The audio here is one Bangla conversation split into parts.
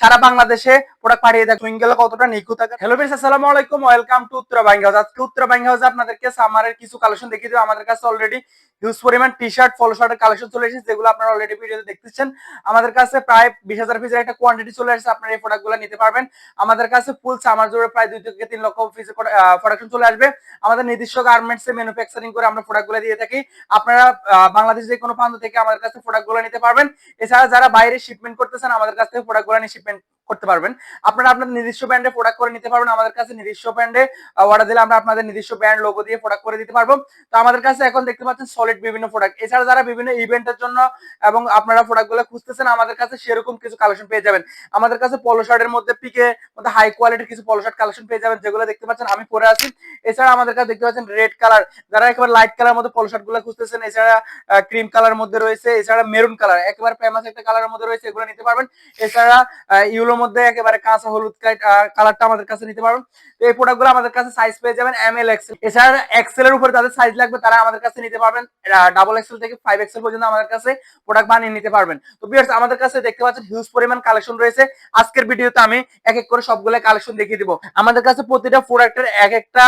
সারা বাংলাদেশে প্রোডাক্ট পাঠিয়ে দেয়। সুইং গেলে কতটা নিখুঁত থাকে হ্যালো ফ্রেন্ডস আসসালামু আলাইকুম। Welcome to Uttara buying house আজকে উত্তরা বাইং হাউস আপনাদেরকে সামারের কিছু কালেকশন দেখিয়ে দেবো। আমাদের কাছে অলরেডি হিউজ পরিমাণ টি শার্ট ফলো শার্টের কালেকশন চলে এসেছে, যেগুলো আপনারা অলরেডি ভিডিওতে দেখতেছেন। আমাদের কাছে প্রায় বিশ হাজার পিসের একটা কোয়ান্টিটি চলে এসেছে, আপনারা এই প্রোডাক্টগুলো নিতে পারবেন। আমাদের কাছে ফুল সামার জুড়ে প্রায় দুই থেকে তিন লক্ষ পিসের প্রোডাকশন চলে আসবে। আমাদের নির্দিষ্ট গার্মেন্টসে ম্যানুফ্যাকচারিং করে আমরা প্রোডাক্টগুলো দিয়ে থাকি। আপনারা বাংলাদেশের যে কোনো প্রান্ত থেকে আমাদের কাছে প্রোডাক্টগুলো নিতে পারবেন। এছাড়া যারা বাইরে শিপমেন্ট করতেছেন, আমাদের কাছ থেকে প্রোডাক্টগুলো নিয়ে শিপমেন্ট করতে পারবেন। আপনারা আপনাদের নিজস্ব ব্র্যান্ডে প্রোডাক্ট করে নিতে পারবেন। আমাদের কাছে নিজস্ব ব্র্যান্ডে অর্ডার দিলে আমরা আপনাদের নিজস্ব ব্র্যান্ড লোগো দিয়ে প্রোডাক্ট করে দিতে পারব। তো আমাদের কাছে এখন দেখতে পাচ্ছেন সলিড বিভিন্ন প্রোডাক্ট এছাড়া যারা বিভিন্ন ইভেন্টের জন্য এবং আপনারা প্রোডাক্টগুলো খুঁজতেছেন, আমাদের কাছে সেরকম কিছু কালেকশন পেয়ে যাবেন। আমাদের কাছে পলো শার্টের মধ্যে পিকে মধ্যে হাই কোয়ালিটির কিছু পলো শার্ট কালেকশন পেয়ে যাবেন, যেগুলো দেখতে পাচ্ছেন আমি পরে আছি। এছাড়া আমাদের কাছে দেখতে পাচ্ছেন রেড কালার যারা একেবারে লাইট কালার মধ্যে পলো শার্টগুলো খুঁজতেছেন, এছাড়া ক্রিম কালার মধ্যে রয়েছে, এছাড়া মেরুন কালার একেবারে ফেমাস একটা কালারের মধ্যে রয়েছে, এগুলো নিতে পারবেন। এছাড়া ইউলোর মধ্যে একেবারে কাঁচা হলুদ কালারটা আমাদের কাছে নিতে পারবেন। তো এই প্রোডাক্টগুলো আমাদের কাছে সাইজ পেয়ে যাবেন এম এল এক্সেল এছাড়া এক্সেল এর উপরে তাদের সাইজ লাগবে তারা আমাদের কাছে নিতে পারবেন। ডাবল এক্সেল থেকে ফাইভ এক্সেল পর্যন্ত আমাদের কাছে প্রোডাক্ট বানিয়ে নিতে পারবেন। তো বিয়ার্স আমাদের কাছে দেখতে পাচ্ছেন হিউজ পরিমাণ কালেকশন রয়েছে। আজকের ভিডিওতে আমি এক এক করে সবগুলো কালেকশন দেখিয়ে দিব। আমাদের কাছে প্রতিটা প্রোডাক্টের এক একটা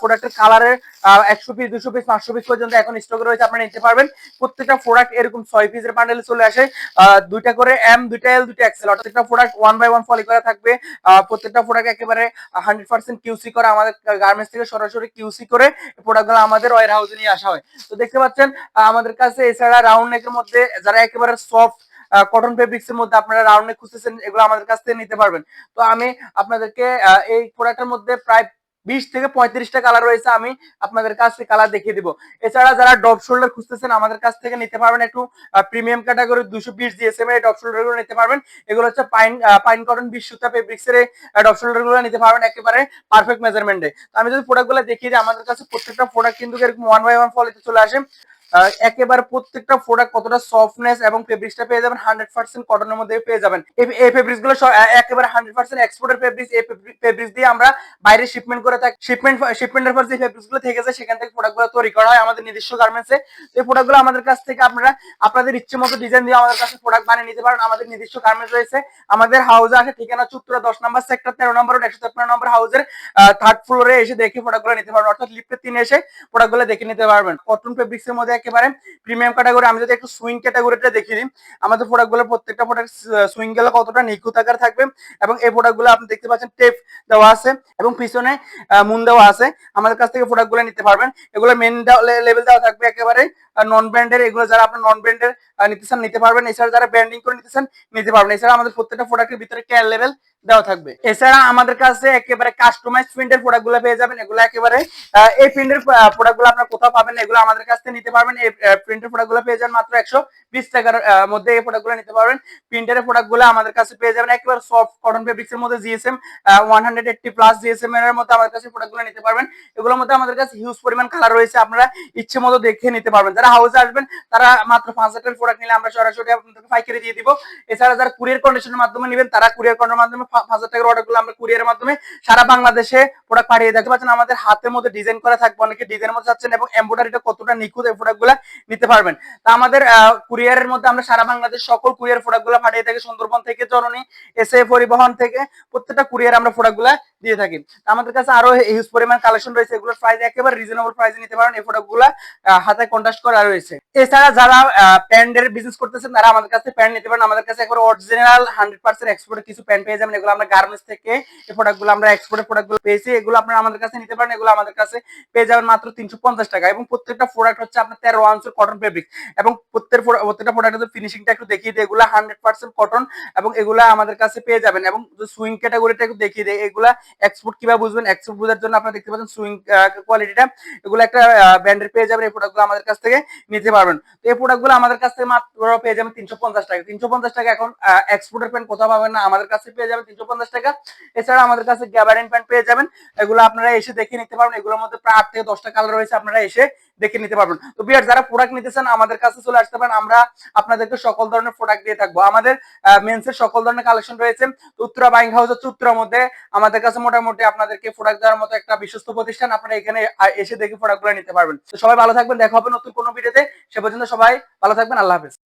প্রোডাক্টের কালারের একশো পিস দুশো পিস পাঁচশো পিস পর্যন্ত এখন স্টক রয়েছে, আপনারা নিতে পারবেন। প্রত্যেকটা প্রোডাক্ট এরকম ছয় পিসের বান্ডেলে চলে আসে। দুইটা করে এম দুইটা এল দুইটা এক্সেল অর্থাৎ প্রোডাক্ট ওয়ান বাই ওয়ান ফলি করা থাকবে। প্রত্যেকটা প্রোডাক্ট একেবারে হান্ড্রেড পার্সেন্ট কিউসি আমাদের গার্মেন্টস থেকে সরাসরি কিউসি করে প্রোডাক্টগুলো আমাদের ওয়ার হাউসে নিয়ে আসা হয়। তো দেখতে পাচ্ছেন আমাদের কাছে এছাড়া রাউন্ড নেকের মধ্যে যারা একেবারে সফট কটন ফেব্রিক্স এর মধ্যে আপনারা রাউন্ড খুঁজতেছেন, এগুলো আমাদের কাছ থেকে নিতে পারবেন। তো আমি আপনাদেরকে এই প্রোডাক্টের মধ্যে প্রায় বিশ থেকে পঁয়ত্রিশটা কালার রয়েছে, আমি আপনাদের কাছ কালার দেখিয়ে দিব। এছাড়া যারা ডপ শোল্ডার খুঁজতেছেন, আমাদের কাছ থেকে নিতে পারবেন একটু প্রিমিয়াম ক্যাটাগরি দুশো বিশ জিএসএম এর ডপ শোল্ডারগুলো নিতে পারবেন। এগুলো হচ্ছে পাইন পাইন কটন বিশ সুতা ফেব্রিক্স এর ডপ শোল্ডারগুলো নিতে পারবেন একেবারে পারফেক্ট মেজারমেন্টে আমি যদি প্রোডাক্টগুলো দেখিয়ে দিই, আমাদের কাছে প্রত্যেকটা প্রোডাক্ট কিন্তু এরকম ওয়ান বাই ওয়ান ফলিতে চলে আসে। একেবারে প্রত্যেকটা প্রোডাক্ট কতটা সফটনেস এবং ফেব্রিক্সটা পেয়ে যাবেন হান্ড্রেড পার্সেন্ট কটনের মধ্যে পেয়ে যাবেন। এই- ফেব্রিক্সগুলো একেবারে হান্ড্রেড পার্সেন্ট এক্সপোর্টের ফেব্রিক্স এই ফেব্রিক্স দিয়ে আমরা বাইরে শিপমেন্ট করে থাকি শিপমেন্ট শিপমেন্টের পর যে ফেব্রিক্সগুলো থেকে যায়, সেখান থেকে প্রোডাক্টগুলো তৈরি করা হয় আমাদের নিজস্ব গার্মেন্টসে এই প্রোডাক্টগুলো আমাদের কাছ থেকে আপনারা, আপনাদের ইচ্ছে মতো ডিজাইন দিয়ে আমাদের কাছে প্রোডাক্ট বানিয়ে নিতে পারেন। আমাদের নিজস্ব গার্মেন্টস রয়েছে। আমাদের হাউসে আসে ঠিকানা চুত্তরা দশ নম্বর সেক্টর তেরো নম্বর একশো তেপ্পান্ন নম্বর হাউসের থার্ড ফ্লোরে এসে দেখে প্রোডাক্টগুলো নিতে পারবেন। অর্থাৎ লিফটের তিনে এসে প্রোডাক্টগুলো দেখে নিতে পারবেন। কটন ফেব্রিক্স এর মধ্যে একেবারে প্রিমিয়াম ক্যাটাগরি আমি যদি একটু সুইং ক্যাটাগরিটা দেখিয়ে দিই, আমাদের প্রোডাক্টগুলো প্রত্যেকটা প্রোডাক্ট সুইং গেলে কতটা নিখুঁত আকার থাকবে এবং এই প্রোডাক্টগুলো আপনি দেখতে পাচ্ছেন টেপ দেওয়া আছে এবং পিছনে মুন দেওয়া আছে। আমাদের কাছ থেকে প্রোডাক্টগুলো নিতে পারবেন। এগুলো মেন লেভেল দেওয়া থাকবে একেবারে নন ব্র্যান্ডের এগুলো যারা আপনার নন ব্র্যান্ডের নিতে চান, নিতে পারবেন। এছাড়া যারা ব্র্যান্ডিং করে নিতে চান, নিতে পারবেন। এছাড়া আমাদের প্রত্যেকটা প্রোডাক্টের ভিতরে কেয়ার লেভেল দেওয়া থাকবে। এছাড়া আমাদের কাছে একেবারে কাস্টমাইজ প্রিন্টের প্রোডাক্টগুলো পেয়ে যাবেন। এগুলো একেবারে এই প্রিন্টের প্রোডাক্টগুলো কোথাও পাবেন এগুলো আমাদের কাছ থেকে নিতে পারবেন। এই প্রিন্টের প্রোডাক্টগুলো পেয়ে মাত্র একশো বিশ টাকার মধ্যে এই নিতে পারবেন। আমাদের কাছে পেয়ে যাবেন একেবারে সফট কটন ফেব্রিক্স এর মধ্যে GSM one hundred eighty plus GSM এর মধ্যে আমাদের কাছে প্রোডাক্টগুলো নিতে পারবেন। এগুলোর মধ্যে আমাদের কাছে হিউজ পরিমাণ কালার রয়েছে। আপনারা ইচ্ছে মতো দেখে নিতে পারবেন। যারা হাউসে আসবেন, তারা মাত্র পাঁচ হাজার প্রোডাক্ট নিলে আমরা সরাসরি আপনাদেরকে পাইকারি দিয়ে দিব। এছাড়া যারা কুরিয়ার কন্ডিশনের মাধ্যমে নেবেন তারা কুরিয়ার কন্ডিশনের মাধ্যমে পাঁচ হাজার টাকার অর্ডার করলে আমরা কুরিয়ারের মাধ্যমে সারা বাংলাদেশে প্রোডাক্ট পাঠিয়ে দেখতে পাচ্ছেন আমাদের হাতের মধ্যে ডিজাইন করা থাকবে অনেকে ডিজাইনের মধ্যে চাচ্ছেন এবং এমব্রয়ডারিটা কতটা নিখুঁত এই প্রোডাক্টগুলা নিতে পারবেন। তা আমাদের কুরিয়ারের মধ্যে আমরা সারা বাংলাদেশ সকল কুরিয়ার প্রোডাক্টগুলা পাঠিয়ে থাকি সুন্দরবন থেকে জননী এসে পরিবহন থেকে প্রত্যেকটা কুরিয়ার আমরা প্রোডাক্টগুলা দিয়ে থাকি। আমাদের কাছে আরও হিউজ পরিমাণ কালেকশন রয়েছে। এগুলোর প্রাইস একেবারে রিজনেবল প্রাইসে নিতে পারেন। এই প্রোডাক্টগুলা আহ, হাতে কন্ট্রাস্ট করা রয়েছে। এছাড়া যারা প্যান্টের বিজনেস করতেছেন, তারা আমাদের কাছে প্যান্ট নিতে পারেন। আমাদের কাছে একবার অরিজিনাল হান্ড্রেড পার্সেন্ট এক্সপোর্টের কিছু প্যান্ট পেয়ে যাবেন। এগুলো আমরা গার্মেন্টস থেকে এই প্রোডাক্টগুলো আমরা এক্সপোর্টের প্রোডাক্টগুলো পেয়েছি। এগুলো আপনারা আমাদের কাছে নিতে পারেন। এগুলো আমাদের কাছে পেয়ে যাবেন মাত্র তিনশো পঞ্চাশ টাকা। এবং প্রত্যেকটা প্রোডাক্ট হচ্ছে আপনার তেরো আনসার কটন ফেব্রিক এবং প্রত্যেক প্রত্যেকটা প্রোডাক্টের ফিনিশিংটা একটু দেখিয়ে দিই। এগুলো হান্ড্রেড পার্সেন্ট কটন এবং এগুলা আমাদের কাছে পেয়ে যাবেন। এবং সুইং ক্যাটাগরিটা একটু দেখিয়ে দিই। এগুলা এক্সপোর্ট কীভাবে বুঝবেন? এক্সপোর্ট বোঝার জন্য আপনারা দেখতে পাচ্ছেন সুইং কোয়ালিটিটা এগুলো একটা ব্র্যান্ডের পেয়ে যাবেন। এই প্রোডাক্টগুলো আমাদের কাছ থেকে নিতে পারবেন। তো এই প্রোডাক্টগুলো আমাদের কাছ থেকে মাত্র পেয়ে যাবেন তিনশো পঞ্চাশ টাকা। তিনশো পঞ্চাশ টাকা এখন এক্সপোর্টের প্যান্ট কোথাও পাবেন না, আমাদের কাছে পেয়ে যাবেন তিনশো পঞ্চাশ টাকা। এছাড়া আমাদের কাছে গ্যাবারিন প্যান্ট পেয়ে যাবেন। এগুলো আপনারা এসে দেখে নিতে পারবেন। এগুলোর মধ্যে প্রায় আট থেকে দশটা কালার রয়েছে। আপনারা এসে দেখে নিতে পারবেন। তো বিয়ার যারা প্রোডাক্ট নিতে চান, আমাদের কাছে চলে আসতে পারেন। আমরা আপনাদেরকে সকল ধরনের প্রোডাক্ট দিয়ে থাকব। আমাদের মেন্সের সকল ধরনের কালেকশন রয়েছে। উত্তরা বাইং হাউস হচ্ছে উত্তরার মধ্যে। আমাদের কাছে মোটামুটি আপনাদেরকে প্রোডাক্ট দেওয়ার মতো একটা বিশ্বস্ত প্রতিষ্ঠান। আপনারা এখানে এসে দেখে প্রোডাক্টগুলো নিতে পারবেন। তো সবাই ভালো থাকবেন। দেখা হবে নতুন কোনো ভিডিওতে সে পর্যন্ত সবাই ভালো থাকবেন। আল্লাহ হাফেজ।